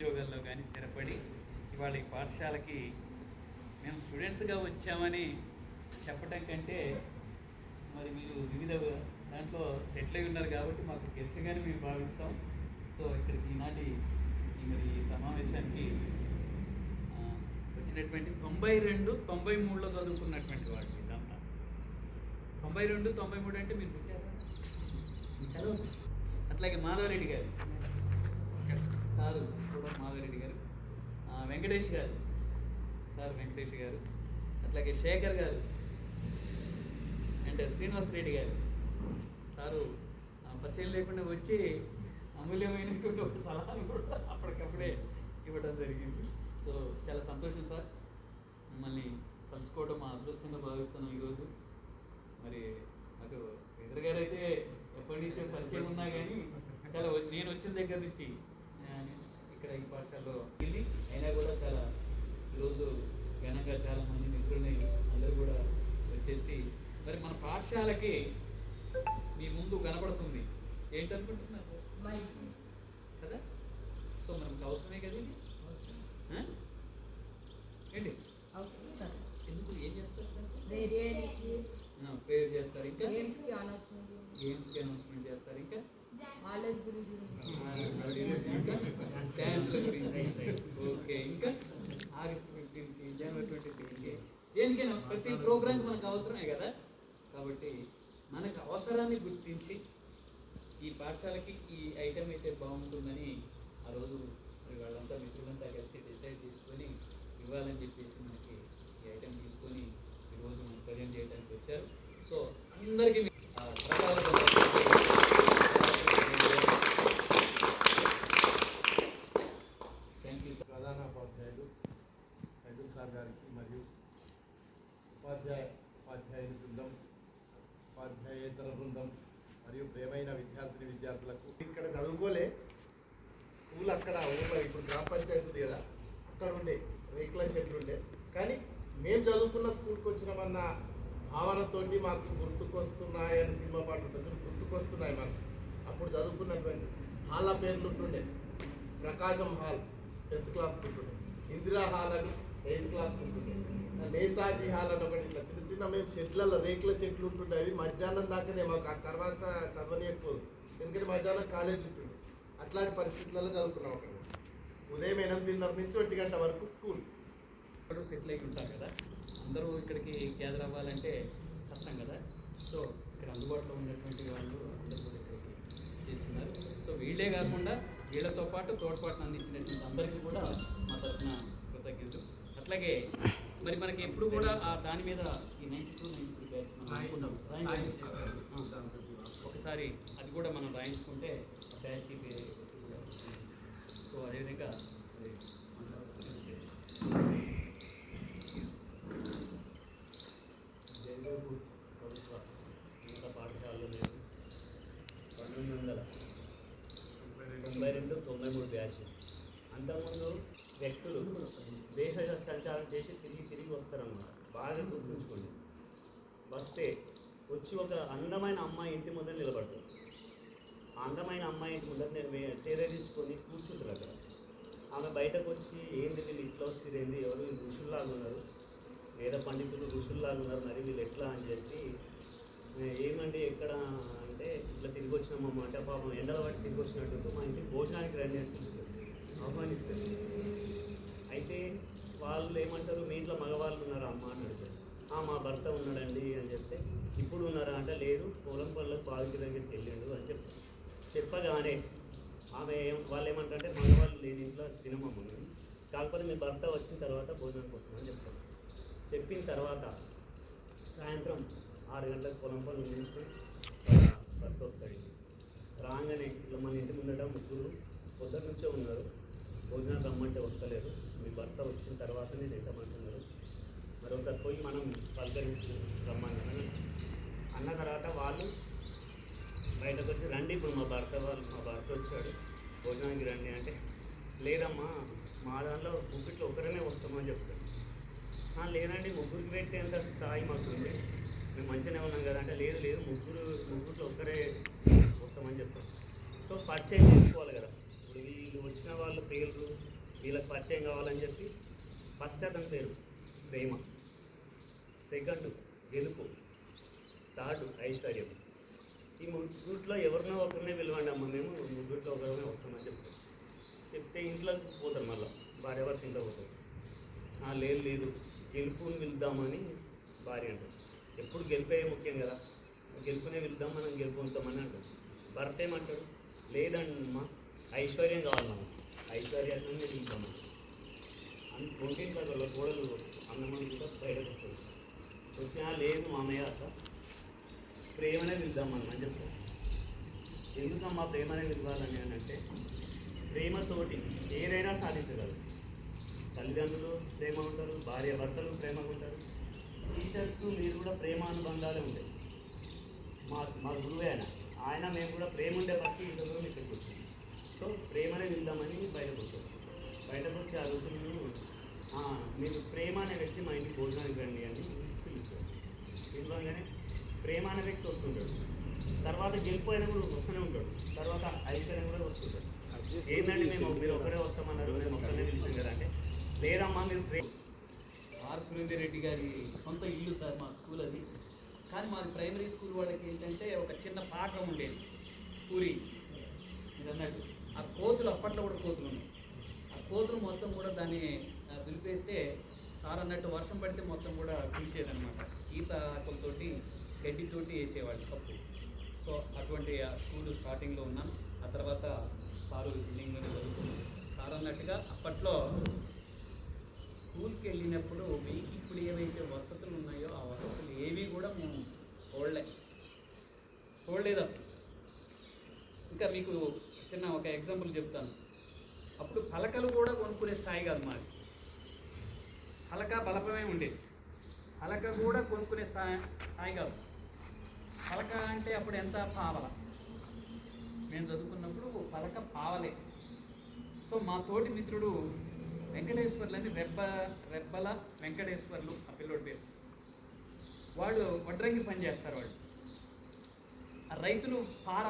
ఉద్యోగాల్లో కానీ స్థిరపడి ఇవాళ ఈ పాఠశాలకి మేము స్టూడెంట్స్గా వచ్చామని చెప్పడం కంటే మరి మీరు వివిధ దాంట్లో సెటిల్ అయి ఉన్నారు కాబట్టి మాకు గెస్ట్గానే మేము భావిస్తాం. సో ఇక్కడికి ఈనాటి ఈ మరి ఈ సమావేశానికి వచ్చినటువంటి తొంభై రెండు తొంభై మూడులో చదువుకున్నటువంటి వాళ్ళు ఇదంతా తొంభై రెండు తొంభై మూడు అంటే మీరు పుట్టారా? హలో అట్లాగే మాధవరెడ్డి గారు. సారు. కూడా మాధవరెడ్డి గారు వెంకటేష్ గారు సార్ వెంకటేష్ గారు అట్లాగే శేఖర్ గారు అండ్ శ్రీనివాస్ రెడ్డి గారు. సారు ఆ, పరిచయం లేకుండా వచ్చి అమూల్యమైనటువంటి ఒక సలహాను కూడా అప్పటికప్పుడే ఇవ్వడం జరిగింది. సో చాలా సంతోషం సార్. మిమ్మల్ని కలుసుకోవడం మా అదృష్టంగా భావిస్తున్నాం ఈరోజు. మరి నాకు శ్రీధర్ గారు అయితే ఎప్పటి నుంచో పరిచయం ఉన్నా కానీ చాలా నేను వచ్చిన దగ్గర నుంచి ఇక్కడ ఈ పాఠశాలలో వెళ్ళి అయినా కూడా చాలా ఈరోజు ఘనంగా చాలా మంది మిత్రుల్ని అందరూ కూడా వచ్చేసి మరి మన పాఠశాలకి మీ ముందు కనబడుతుంది. ఏంటనుకుంటున్నారు? కదా? సో మనకు అవసరమే కదా? ఏంటి? ఎందుకు? ఏం చేస్తారు? ప్రేయర్ చేస్తారు ఇంకా? గేమ్స్కి అనౌన్స్మెంట్. చేస్తారు ఇంకా? కాలేజ్ గురించి. డ్యాన్స్ల గురించి ఓకే ఇంకా ఆగస్ట్ ఫిఫ్టీన్కి జనవరి ట్వంటీ సిక్స్కి దేనికైనా ప్రతి ప్రోగ్రామ్ మనకు అవసరమే కదా కాబట్టి మనకు అవసరాన్ని గుర్తించి ఈ పాఠశాలకి ఈ ఐటెం అయితే బాగుంటుందని ఆ రోజు మరి వాళ్ళంతా మిత్రులంతా కలిసి డిసైడ్ చేసుకొని ఇవ్వాలని చెప్పేసి మనకి ఈ ఐటెం తీసుకొని ఈరోజు మనం ప్రజెంట్ చేయడానికి వచ్చారు సో అందరికీ మీ- ఆ, థ్యాంక్ యూ సార్ ప్రధాన ఉపాధ్యాయులు సైదుల్ సార్ గారికి మరియు ఉపాధ్యాయ ఉపాధ్యాయుని బృందం ఉపాధ్యాయేతర బృందం మరియు ప్రేమైన విద్యార్థిని విద్యార్థులకు. ఇక్కడ చదువుకోలే. స్కూల్ అక్కడ ఊళ్ళో ఇప్పుడు గ్రామ పంచాయతీ ఉంది కదా అక్కడ ఉండే రేకుల షెడ్లు ఉండే. కానీ మేము చదువుకున్న స్కూల్కి వచ్చినామన్న భావనతోటి మాకు గుర్తుకొస్తున్నాయని సినిమా పాట ఉంటుంది గుర్తుకొస్తున్నాయి మాకు. అప్పుడు చదువుకున్నటువంటి హాళ్ళ పేర్లు ఉంటుండే. ప్రకాశం హాల్ టెన్త్ క్లాస్ ఉంటుండే. ఇందిరా హాల్ అని ఎయిత్ క్లాస్ ఉంటుండే హాల్ అని ఒకటి ఇట్లా చిన్న చిన్న మేము షెడ్లలో రేకుల షెడ్లు ఉంటుండేవి మధ్యాహ్నం దాకానే మాకు ఆ తర్వాత చదవనియకపోదు ఎందుకంటే మధ్యాహ్నం కాలేజ్ ఉంటుంది అట్లాంటి పరిస్థితులలో చదువుకున్నాం అక్కడ. ఉదయం ఎనిమిదిన్నర నుంచి ఒంటి గంట వరకు స్కూల్. అందరూ సెటిల్ అయి ఉంటారు కదా? అందరూ ఇక్కడికి గ్యాదర్ అవ్వాలంటే కష్టం కదా? సో ఇక్కడ అందుబాటులో ఉన్నటువంటి వాళ్ళు అందరూ కూడా ఇక్కడికి చేస్తున్నారు. సో వీళ్ళే కాకుండా వీళ్ళతో పాటు తోడ్పాటును అందించినటువంటి అందరికీ కూడా మా తరఫున కృతజ్ఞతలు. అట్లాగే మరి మనకి ఎప్పుడు కూడా ఆ దాని మీద ఈ నైన్టీ టూ నైన్టీ. ఒకసారి అది కూడా మనం రాయించుకుంటే బ్యాచ్. సో అదేవిధంగా జైగూర్ ప్రభుత్వ ఉన్నత పాఠశాలలో నేను పంతొమ్మిది వందల తొంభై రెండు తొంభై మూడు బ్యాచ్ అంతకుముందు వ్యక్తులు దేశ సంచారం చేసి తిరిగి తిరిగి వస్తారన్నమాట. బాగా గుర్తుంచుకోండి. వస్తే వచ్చి ఒక అందమైన అమ్మాయి ఇంటి ముందర నిలబడుతుంది. ఆ అందమైన అమ్మాయి ఇంటి ముందర నేను వే- చేరేదించుకొని కూర్చుంటారు అక్కడ. ఆమె బయటకు వచ్చి ఏంది వీళ్ళు ఇట్లా వచ్చిరేంది ఎవరు? ఋషుల్లాగా ఉన్నారు. వేద పండితులు ఋషుల్లాగా ఉన్నారు. మరి వీళ్ళు ఎట్లా? అని చెప్పి ఏమండి? ఎక్కడ? అంటే ఇట్లా తిరిగి వచ్చినామమ్మ అంటే పాపం ఎండల పట్టి తిరిగి వచ్చినట్టు మా ఇంటికి భోజనానికి రండి అని ఆహ్వానిస్తారు అయితే వాళ్ళు ఏమంటారు? మీ ఇంట్లో మగవాళ్ళు ఉన్నారా? అమ్మ అని అడుగుతారు "ఆ, మా భర్త ఉన్నాడండి అని చెప్తే ఇప్పుడు ఉన్నారా? అంటే లేదు పొలం పళ్ళకు బావికి దగ్గరికి వెళ్ళాడు అని చెప్తారు చెప్పగానే ఆమె వాళ్ళు ఏమంటారంటే మగవాళ్ళు లేని ఇంట్లో సినిమా మేము. కాకపోతే మీ భర్త వచ్చిన తర్వాత భోజనం కోసం అని చెప్తారు చెప్పిన తర్వాత సాయంత్రం ఆరు గంటలకు పొలం పనులు నుంచి భర్త వస్తాడు రాగానే ఇట్లా మన ఇంటి ముందట ముగ్గురు పొద్దున్న నుంచే ఉన్నారు. భోజనాలు రమ్మంటే వస్తలేదు. మీ భర్త వచ్చిన తర్వాతనే తింటామంటున్నారు మరి ఒకసారి పోయి మనం పలకరించి రమ్మని అన్న తర్వాత వాళ్ళు బయటకు వచ్చి రండి ఇప్పుడు మా భర్త వాళ్ళు మా భర్త వచ్చాడు. భోజనానికి రండి అంటే లేదమ్మా మా దాంట్లో ముగ్గురిలో ఒకరినే వస్తామని చెప్తాడు. లేదండి ముగ్గురికి పెట్టేంత స్థాయి మాకు ఉంది మేము మంచిగానే ఉన్నాం కదా అంటే లేదు లేదు ముగ్గురు ముగ్గురిలో ఒక్కరే వస్తామని చెప్తాం. సో పర్చేజ్ చేసుకోవాలి కదా. ఇప్పుడు వీళ్ళు వచ్చిన వాళ్ళ పేర్లు వీళ్ళకి పరిచయం కావాలని చెప్పి ఫస్ట్ అతని పేరు ప్రేమ సెకండ్ గెలుపు థర్డ్ ఐశ్వర్యం. ఈ ముగ్గుట్లో ఎవరినో ఒకరినే పిలవండి అమ్మ మేము ముగ్గుట్లో ఒకరినే వస్తామని చెప్తాం. చెప్తే ఇంట్లో పోతారు మళ్ళీ భార్య వారి ఇంట్లో పోతారు. "ఆ, లేదు లేదు గెలుపుని పిలుద్దామని భార్య అంటారు. ఎప్పుడు గెలిపే ముఖ్యం కదా గెలుపునే పిలుద్దాం మనం గెలుపుతామని అంటారు. భర్త ఏమంటాడు? లేదమ్మా ఐశ్వర్యం కావాలి మనం ఐశ్వర్యాన్ని పిలుద్దామని అని ప్రోటీన్ వాళ్ళ గోడలు అన్నమని కూడా బయటకు వస్తుంది వచ్చినా లేదు మామయ్య అక్క ప్రేమనే పిలుద్దాం మనం అని చెప్తాం ఎందుకమ్మా ప్రేమనే పిలవాలని అని అంటే ప్రేమతోటి ఏదైనా సాధించగలరు తల్లిదండ్రులు ప్రేమ ఉంటారు భార్య భర్తలు ప్రేమగా ఉంటారు టీచర్స్ మీరు కూడా ప్రేమ అనుబంధాలే ఉంటాయి మా మా గురువే ఆయన ఆయన మేము కూడా ప్రేమ ఉండే బట్టి ఇంట్లో ఇక్కడికి వచ్చింది సో ప్రేమనే విందామని బయటకు వచ్చాం బయటకు వచ్చి అడుగుతున్నాను మీరు ప్రేమ అనే వ్యక్తి మా ఇంటికి భోజనానికి రండి అని పిలుస్తారు పిలవగానే ప్రేమ అనే వ్యక్తి వస్తుంటాడు. తర్వాత గెలిపోయిన కూడా వస్తూనే ఉంటాడు. తర్వాత ఐశ్వర్యం కూడా వస్తుంటాడు. ఏంటంటే మేము మీరు ఒకరే వస్తామన్నారు మేము ఒక్కరే పిలిచాం కదా అంటే లేదమ్మా మీరు ప్రేమ ఆర్ సురేందర్ రెడ్డి గారి సొంత ఇల్లు సార్ మా స్కూల్ అది. కానీ మాది ప్రైమరీ స్కూల్ వాళ్ళకి ఏంటంటే ఒక చిన్న పాఠం ఉండేది. పూరి. ఇది అన్నట్టు ఆ కోతులు అప్పట్లో కూడా కోతులు ఉన్నాయి. ఆ కోతులు మొత్తం కూడా దాన్ని ఆ, సార్ అన్నట్టు వర్షం పడితే మొత్తం కూడా పిలిచేదనమాట ఈత ఆకులతోటి గడ్డితోటి వేసేవాళ్ళు కప్పు సో అటువంటి ఆ స్కూల్ స్టార్టింగ్లో ఉన్నాను ఆ తర్వాత సారు బిల్డింగ్లోనే చదువుకున్నాను సార్ అన్నట్టుగా అప్పట్లో స్కూల్కి వెళ్ళినప్పుడు మీకు ఇప్పుడు ఏవైతే వసతులు ఉన్నాయో ఆ వసతులు ఏవి కూడా మేము చూడలే చూడలేదు అసలు. ఇంకా మీకు చిన్న ఒక ఎగ్జాంపుల్ చెప్తాను. అప్పుడు పలకలు కూడా కొనుక్కునే స్థాయి కాదు మాది. పలక బలపమే ఉండేది. పలక కూడా కొనుక్కునే స్థాయి స్థాయి కాదు. పలక అంటే అప్పుడు ఎంత పావల? మేము చదువుకున్నప్పుడు పలక పావలే. సో మా తోటి మిత్రుడు వెంకటేశ్వర్లు అని రెబ్బ రెబ్బల వెంకటేశ్వర్లు ఆ పిల్లోడి పేరు. వాళ్ళు వడ్రంగి పని చేస్తారు వాళ్ళు. రైతులు పార